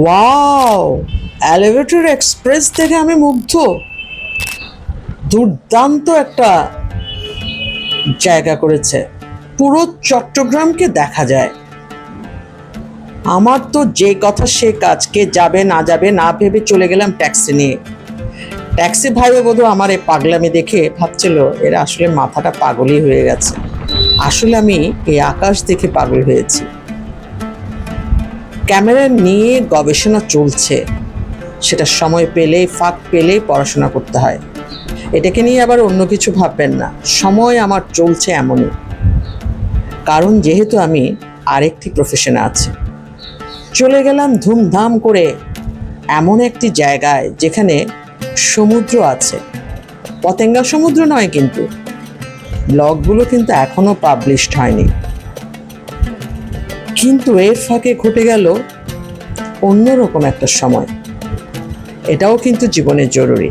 Wow elevator express দেখে আমি মুগ্ধ। দুর্দান্ত একটা জায়গা করেছে। পুরো চট্টগ্রামকে দেখা যায়। আমার তো যে কথা সে কাজকে যাবে, না যাবে, না ভেবে চলে গেলাম ট্যাক্সি নিয়ে। ট্যাক্সি ভাইও বোধ আমার এই পাগলামি দেখে ভাবছিল, এরা আসলে মাথাটা পাগলই হয়ে গেছে। আসলে আমি এই আকাশ দেখে পাগল হয়েছি। ক্যামেরা নিয়ে গবেষণা চলছে। সেটা সময় পেলেই ফাঁক পেলেই পড়াশোনা করতে হয়। এটাকে নিয়ে আবার অন্য কিছু ভাববেন না। সময় আমার চলছে এমনই। কারণ যেহেতু আমি আরেকটি প্রফেশনে আছি। চলে গেলাম ধুমধাম করে এমন একটি জায়গায় যেখানে সমুদ্র আছে। পতেঙ্গা সমুদ্র নয় কিন্তু। ব্লগগুলো কিন্তু এখনও পাবলিশড হয়নি। কিন্তু এর ফাঁকে ঘটে গেল অন্যরকম একটা সময়। এটাও কিন্তু জীবনে জরুরি।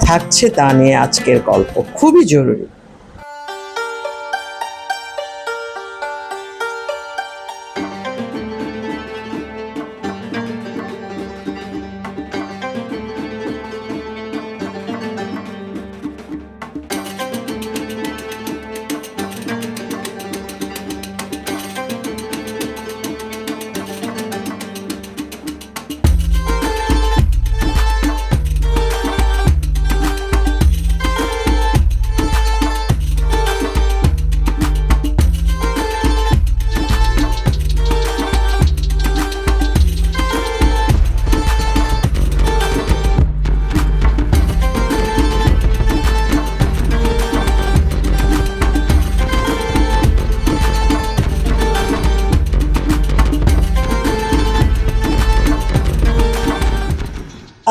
থাকছে তা নিয়ে আজকের গল্প। খুবই জরুরি।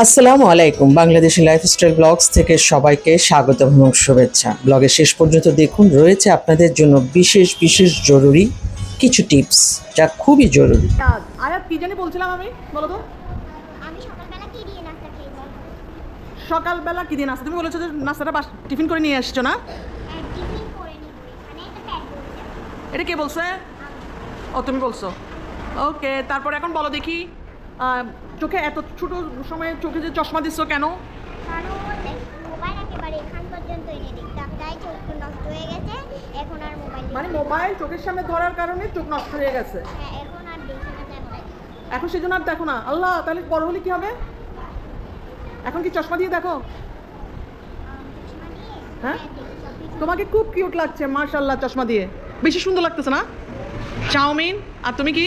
আসসালামু আলাইকুম। বাংলাদেশি লাইফস্টাইল ব্লগস থেকে সবাইকে স্বাগত এবং শুভেচ্ছা। ব্লগের শেষ পর্যন্ত দেখুন রয়েছে আপনাদের জন্য বিশেষ বিশেষ জরুরি কিছু টিপস যা খুবই জরুরি। আয়াত কি জানি বলছিলাম আমি? বলো তো। আমি সকালবেলা কি দিয়ে নাস্তা খেয়েছি সকালবেলা কি দিন আসছে তুমি বলেছ যে নাস্তাটা বাস টিফিন করে নিয়ে এসছো না? টিফিন করে নিব এখানে এটা প্যাক করতে এটা কে বলছে? ও তুমি বলছো। ওকে তারপর এখন বলো দেখি। চোখে এত ছোট সময়ে চোখে যে চশমা দিচ্ছ কেন? কারণ মোবাইল একেবারে এখান পর্যন্ত এনে দেখতাম তাই চোখ নষ্ট হয়ে গেছে এখন আর মোবাইল মানে মোবাইল চোখের সামনে ধরার কারণে চোখ নষ্ট হয়ে গেছে? হ্যাঁ এখন আর দেখি না তেমন এখন সেজন্য আর দেখো না। আল্লাহ তাহলে বড় হলে কি হবে? এখন কি চশমা দিয়ে দেখো? হ্যাঁ? কিছু। তোমাকে খুব কিউট লাগছে মার্শাল্লাহ চশমা দিয়ে। বেশি সুন্দর লাগতেছে না? চাউমিন আর তুমি কি?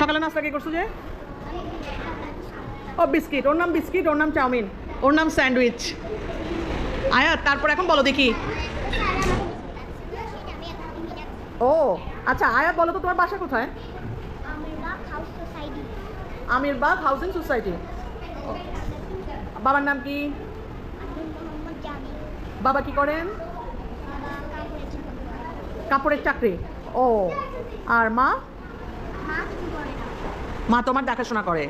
সকালে নাস্তা কি করছ যে? ও বিস্কিট। ওর নাম বিস্কিট ওর নাম চাউমিন। ওর নাম স্যান্ডউইচ। আয়া তারপর এখন বলো দেখি। ও আচ্ছা আয়া বলো তো তোমার বাসা কোথায়? Amirbag house society society. বাবার নাম কি? বাবা কি করেন? কাপড়ের চাকরি। ও আর মা? মা তোমার দেখাশোনা করে।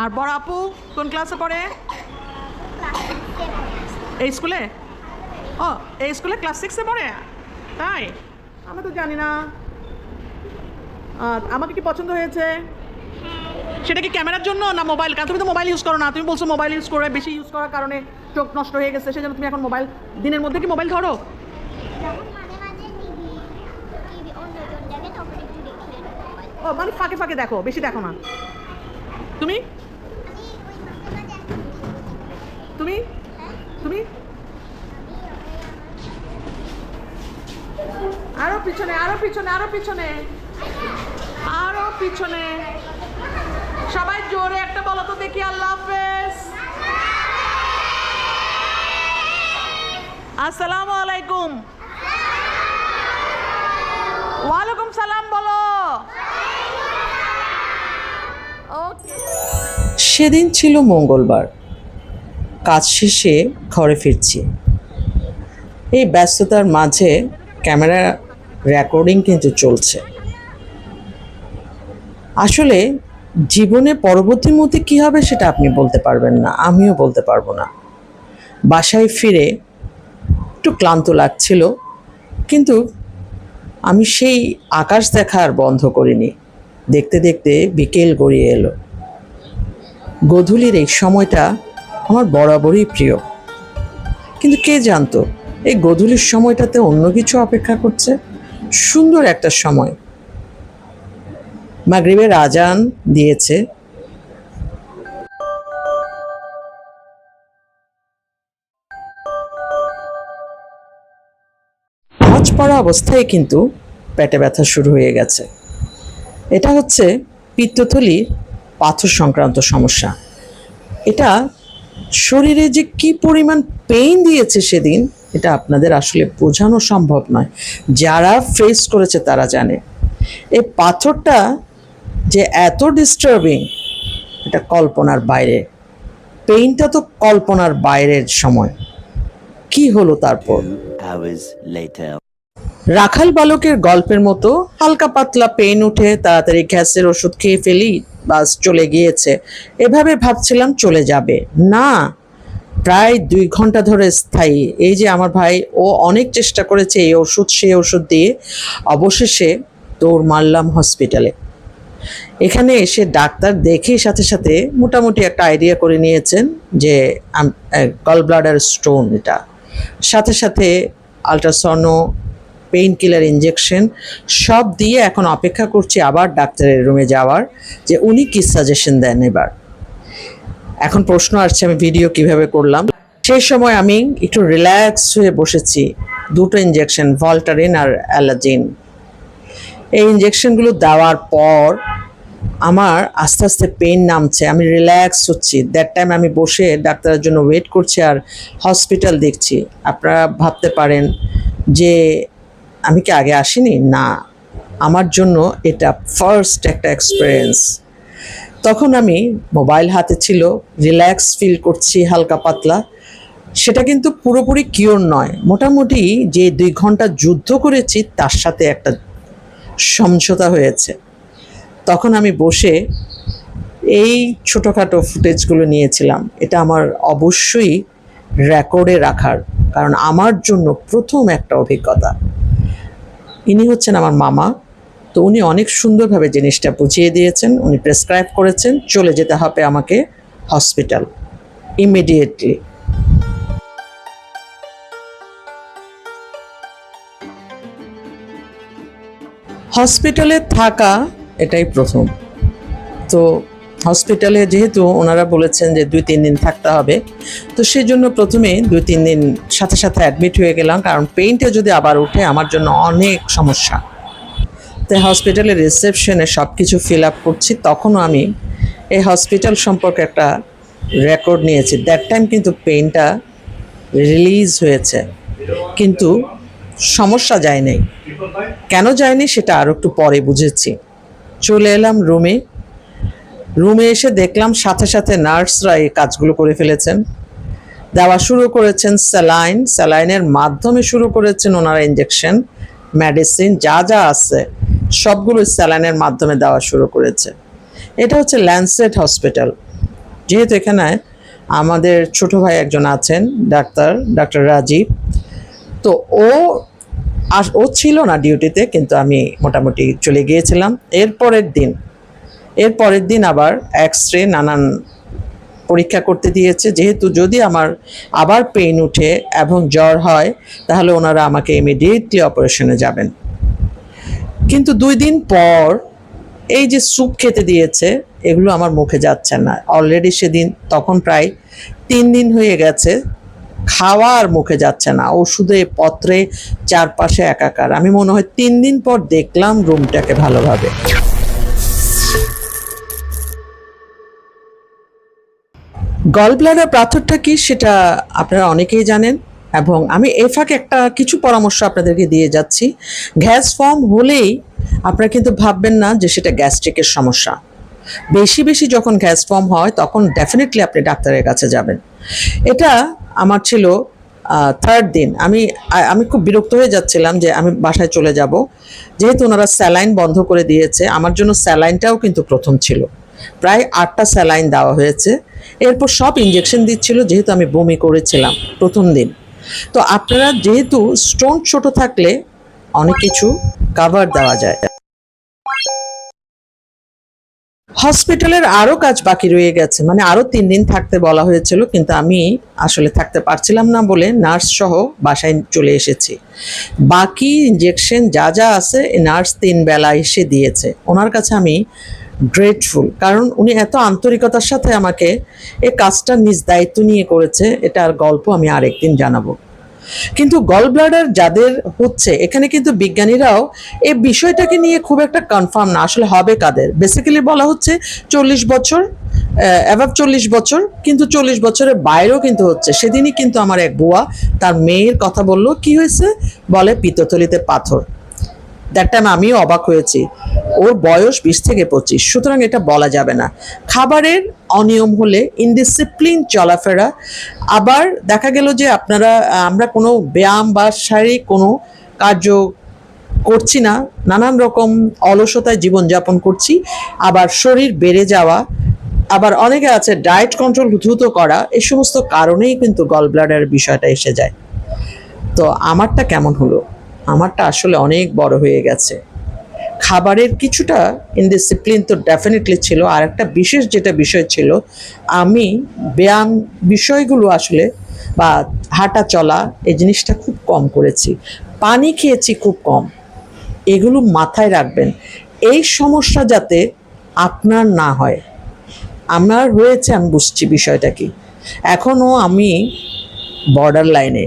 আর বড় আপু, কোন ক্লাসে পড়ে? এই স্কুলে? ও, এই স্কুলে ক্লাস সিক্সে পড়ে? তাই? আমি তো জানি না। আমাকে কি পছন্দ হয়েছে? সেটা কি ক্যামেরার জন্য না মোবাইল? কারণ তুমি তো মোবাইল ইউজ করো না। তুমি বলছো মোবাইল ইউজ করে, বেশি ইউজ করার কারণে চোখ নষ্ট হয়ে গেছে, সেজন্য তুমি এখন মোবাইল দিনের মধ্যে কি মোবাইল ধরো যখন মাঝে মাঝে টিভি টিভি অন্যজন দেখে তখন একটু দেখি ও মানে ফাঁকে ফাঁকে দেখো, বেশি দেখো না। তুমি? তুমি? তুমি? আরও পিছনে আরও পিছনে আরও পিছনে। আরও পিছনে। সবাই জোরে একটা বলো তো দেখি, আল্লাহ হাফেজ। আসসালামু আলাইকুম। ওয়ালাইকুম সালাম সেদিন ছিল মঙ্গলবার। কাজ শেষে ঘরে ফিরছি। এই ব্যস্ততার মাঝে ক্যামেরা রেকর্ডিং কিন্তু চলছে। আসলে জীবনে পরবর্তী মুহূর্তে কী হবে সেটা আপনি বলতে পারবেন না, আমিও বলতে পারব না। বাসায় ফিরে একটু ক্লান্ত লাগছিল, কিন্তু আমি সেই আকাশ দেখা আর বন্ধ করিনি। দেখতে দেখতে বিকেল গড়িয়ে এলো। গধূলির এই সময়টা আমার বরাবরই প্রিয়। কিন্তু কে জানতো, এই গধূলির সময়টাতে অন্য কিছু অপেক্ষা করছে? সুন্দর একটা সময়। মাগরিবের আজান দিয়েছে। নামাজ পড়া অবস্থায় কিন্তু পেটে ব্যথা শুরু হয়ে গেছে। এটা হচ্ছে পিত্তথলি পাথর সংক্রান্ত সমস্যা। এটা শরীরে যে কি পরিমাণ পেইন দিয়েছে সেদিন, এটা আপনাদের আসলে বোঝানো সম্ভব নয়। যারা ফেস করেছে তারা জানে। এই পাথরটা যে এত ডিস্টার্বিং এটা কল্পনার বাইরে। পেইনটা তো কল্পনার বাইরের সময়। কি হলো তারপর. রাখাল বালকের গল্পের মতো হালকা পাতলা পেন উঠে তাড়াতাড়ি গ্যাসের ওষুধ খেয়ে ফেলি, বাস চলে গিয়েছে। এভাবে ভাবছিলাম চলে যাবে। না, প্রায় দুই ঘণ্টা ধরে স্থায়ী। এই যে আমার ভাই, ও অনেক চেষ্টা করেছে এই ওষুধ, সেই ওষুধ দিয়ে। অবশেষে দৌড় মারলাম হসপিটালে। এখানে এসে ডাক্তার দেখে সাথে সাথে মোটামুটি একটা আইডিয়া করে নিয়েছেন যে গল ব্লাডার স্টোন এটা। সাথে সাথে আলট্রাসনো পেইন কিলার ইঞ্জেকশন সব দিয়ে এখন অপেক্ষা করছি আবার ডাক্তারের রুমে যাওয়ার, যে উনি কি সাজেশন দেন এবার। এখন প্রশ্ন আসছে, আমি ভিডিও কীভাবে করলাম? সেই সময় আমি একটু রিল্যাক্স হয়ে বসেছি, দুটো ইঞ্জেকশন ভল্টারিন আর অ্যালাজিন এই ইঞ্জেকশনগুলো দেওয়ার পর আমার আস্তে আস্তে পেন নামছে, আমি রিল্যাক্স হচ্ছি। দ্যাট টাইম আমি বসে ডাক্তারের জন্য ওয়েট করছি আর হসপিটাল দেখছি। আপনারা ভাবতে পারেন যে আমি কি আগে আসিনি? না। আমার জন্য এটা ফার্স্ট একটা এক্সপিরিয়েন্স তখন আমি মোবাইল হাতে ছিল রিল্যাক্স ফিল করছি, হালকা পাতলা। সেটা কিন্তু পুরোপুরি কিওর নয়। মোটামুটি যে দুই ঘণ্টা যুদ্ধ করেছি, তার সাথে একটা সমঝোতা হয়েছে। তখন আমি বসে এই ছোটোখাটো ফুটেজগুলো নিয়েছিলাম। এটা আমার অবশ্যই রেকর্ডে রাখার। কারণ আমার জন্য প্রথম একটা অভিজ্ঞতা। ইনি হচ্ছেন আমার মামা। তো উনি অনেক সুন্দরভাবে জিনিসটা বুঝিয়ে দিয়েছেন, উনি প্রেসক্রাইব করেছেন, চলে যেতে হবে আমাকে হসপিটাল ইমিডিয়েটলি হসপিটালে থাকা এটাই প্রথম। তো হসপিটালে যেহেতু ওনারা বলেছেন যে দুই, তিন দিন থাকতে হবে, তো সেই জন্য প্রথমে দুই, তিন দিন সাথে সাথে অ্যাডমিট হয়ে গেলাম, কারণ পেইন্টে যদি আবার উঠে আমার জন্য অনেক সমস্যা। তাই হসপিটালের রিসেপশনে সব কিছু ফিল আপ করছি, তখনও আমি এই হসপিটাল সম্পর্কে একটা রেকর্ড নিয়েছি। দ্যাট টাইম কিন্তু পেইনটা রিলিজ হয়েছে, কিন্তু সমস্যা যায় নাই কেন যায়নি সেটা আরও একটু পরে বুঝেছি। চলে এলাম রুমে রুমে এসে দেখলাম সাথে সাথে নার্সরা এই কাজগুলো করে ফেলেছেন। দেওয়া শুরু করেছেন স্যালাইন। স্যালাইনের মাধ্যমে শুরু করেছেন ওনারা ইঞ্জেকশন মেডিসিন, যা যা আছে, সবগুলো স্যালাইনের মাধ্যমে দেওয়া শুরু করেছে। এটা হচ্ছে ল্যান্সেট হসপিটাল। যেহেতু এখানে আমাদের ছোট ভাই একজন আছেন, ডাক্তার ডাক্তার রাজীব। তো ও আর ও ছিল না ডিউটিতে, কিন্তু আমি মোটামুটি চলে গিয়েছিলাম। এর পরের দিন এর পরের দিন আবার এক্স রে নানান পরীক্ষা করতে দিয়েছে। যেহেতু যদি আমার আবার পেইন উঠে এবং জ্বর হয়, তাহলে ওনারা আমাকে ইমিডিয়েটলি অপারেশনে যাবেন। কিন্তু দুই দিন পর এই যে স্যুপ খেতে দিয়েছে, এগুলো আমার মুখে যাচ্ছে না। অলরেডি সেদিন, তখন প্রায় তিন দিন হয়ে গেছে, খাওয়া আর মুখে যাচ্ছে না। ওষুধে, পত্রে, চারপাশে একাকার। আমি মনে হয় তিন দিন পর দেখলাম রুমটাকে ভালোভাবে। গল ব্লাডার পাথরটা কি সেটা আপনারা অনেকেই জানেন এবং আমি এ ফাঁকে একটা কিছু পরামর্শ আপনাদেরকে দিয়ে যাচ্ছি। গ্যাস ফর্ম হলেই আপনারা কিন্তু ভাববেন না যে সেটা গ্যাস্ট্রিকের সমস্যা। বেশি বেশি যখন গ্যাস ফর্ম হয় তখন ডেফিনেটলি আপনি ডাক্তারের কাছে যাবেন। এটা আমার ছিল থার্ড দিন। আমি আমি খুব বিরক্ত হয়ে যাচ্ছিলাম যে আমি বাসায় চলে যাব। যেহেতু ওনারা স্যালাইন বন্ধ করে দিয়েছে, আমার জন্য স্যালাইনটাও কিন্তু প্রথম ছিল। প্রায় আটটা স্যালাইন দেওয়া হয়েছে। এরপর সব ইঞ্জেকশন দিচ্ছিল, যেহেতু আমি বমি করেছিলাম প্রথম দিন। তো আপনারা যেহেতু স্টোন ছোট থাকলে অনেক কিছু কাভার দেওয়া যায়। হসপিটালের আরও কাজ বাকি রয়ে গেছে। মানে আরও তিন দিন থাকতে বলা হয়েছিল, কিন্তু আমি আসলে থাকতে পারছিলাম না বলে নার্স সহ বাসায় চলে এসেছি। বাকি ইঞ্জেকশন যা যা আছে নার্স তিন বেলা এসে দিয়েছে। ওনার কাছে আমি গ্রেটফুল কারণ উনি এত আন্তরিকতার সাথে আমাকে এই কাজটা নিজ দায়িত্ব নিয়ে করেছে এটার গল্প আমি আরেকদিন জানাব। কিন্তু গল ব্লাডার যাদের হচ্ছে, এখানে কিন্তু বিজ্ঞানীরাও এই বিষয়টাকে নিয়ে খুব একটা কনফার্ম না, আসলে হবে কাদের? বেসিক্যালি বলা হচ্ছে চল্লিশ বছর অ্যাভাব চল্লিশ বছর, কিন্তু চল্লিশ বছরের বাইরেও কিন্তু হচ্ছে। সেদিনই কিন্তু আমার এক বুয়া তার মেয়ের কথা বলল, কি হয়েছে? বলে পিতথলিতে পাথর। দ্যাট টাইম আমিও অবাক হয়েছি। ওর বয়স বিশ থেকে পঁচিশ। সুতরাং এটা বলা যাবে না। খাবারের অনিয়ম হলে ইনডিসিপ্লিন চলাফেরা। আবার দেখা গেল যে আপনারা, আমরা কোনো ব্যায়াম বা শারীরিক কোনো কার্য করছি না। নানান রকম অলসতায় জীবনযাপন করছি। আবার শরীর বেড়ে যাওয়া। আবার অনেকে আছে ডায়েট কন্ট্রোল দ্রুত করা। এই সমস্ত কারণেই কিন্তু গল ব্লাডারের বিষয়টা এসে যায়। তো আমারটা কেমন হলো? আমারটা আসলে অনেক বড় হয়ে গেছে। খাবারের কিছুটা ইনডিসিপ্লিন তো ডেফিনেটলি ছিল, আর একটা বিশেষ যেটা বিষয় ছিল, আমি ব্যায়াম বিষয়গুলো আসলে বা হাঁটা চলা এই জিনিসটা খুব কম করেছি। পানি খেয়েছি খুব কম। এগুলো মাথায় রাখবেন। এই সমস্যা যাতে আপনার না হয়। আমার হয়েছে আমি বুঝছি বিষয়টা কি। এখনও আমি বর্ডার লাইনে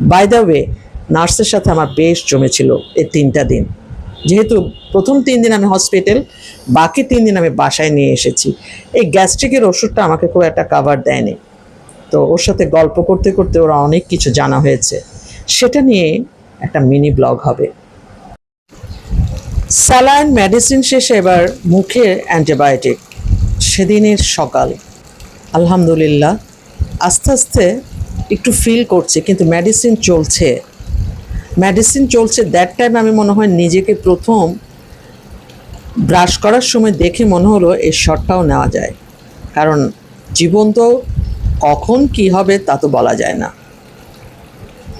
বাই দ্য ওয়ে নার্সের সাথে আমার বেশ জমেছিল এই তিনটা দিন। যেহেতু প্রথম তিন দিন আমি হসপিটাল, বাকি তিন দিন আমি বাসায় নিয়ে এসেছি। এই গ্যাস্ট্রিকের ওষুধটা আমাকে খুব একটা কাভার দেয়নি। তো ওর সাথে গল্প করতে করতে ওরা অনেক কিছু জানা হয়েছে। সেটা নিয়ে একটা মিনি ব্লগ হবে। স্যালাইন মেডিসিন শেষে এবার মুখে অ্যান্টিবায়োটিক। সেদিনের সকাল। আলহামদুলিল্লাহ। আস্তে আস্তে একটু ফিল করছে, কিন্তু মেডিসিন চলছে। মেডিসিন চলছে দ্যাট টাইম আমি মনে হয় নিজেকে প্রথম ব্রাশ করার সময় দেখে মনে হলো এই শটটাও নেওয়া যায়। কারণ জীবন তো কখন কি হবে তা তো বলা যায় না।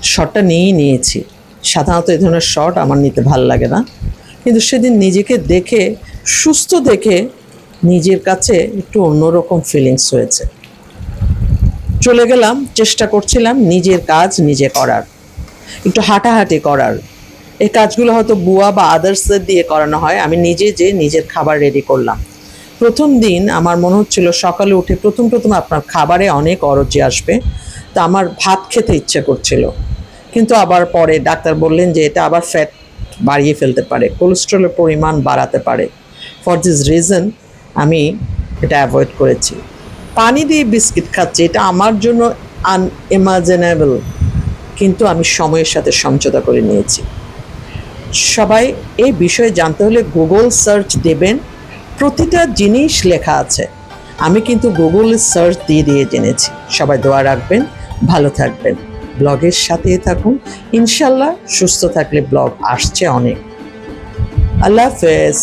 শটটা নিয়েই নিয়েছি। সাধারণত এই ধরনের শট আমার নিতে ভালো লাগে না। কিন্তু সেদিন নিজেকে দেখে, সুস্থ দেখে নিজের কাছে একটু অন্যরকম ফিলিংস হয়েছে। চলে গেলাম, চেষ্টা করছিলাম নিজের কাজ নিজে করার। একটু হাঁটাহাঁটি করার। এই কাজগুলো হয়তো বুয়া বা আদার্সদের দিয়ে করানো হয়। আমি নিজে যে নিজের খাবার রেডি করলাম। প্রথম দিন আমার মনে হচ্ছিল সকালে উঠে প্রথম প্রথম আপনার খাবারে অনেক অরুচি আসবে। তা আমার ভাত খেতে ইচ্ছে করছিল। কিন্তু আবার পরে ডাক্তার বললেন যে এটা আবার ফ্যাট বাড়িয়ে ফেলতে পারে কোলেস্ট্রলের পরিমাণ বাড়াতে পারে। ফর দিস রিজন আমি এটা অ্যাভয়েড করেছি। পানি দিয়ে বিস্কিট খাচ্ছি, এটা আমার জন্য আনইমাজিনেবল কিন্তু আমি সময়ের সাথে সমঝোতা করে নিয়েছি। সবাই এই বিষয়ে জানতে হলে গুগল সার্চ দেবেন। প্রতিটা জিনিস লেখা আছে। আমি কিন্তু গুগল সার্চ দিয়ে দিয়ে জেনেছি। সবাই দোয়া রাখবেন, ভালো থাকবেন। ব্লগের সাথে থাকুন। ইনশাল্লাহ সুস্থ থাকলে ব্লগ আসছে অনেক। আল্লাহ হাফেজ।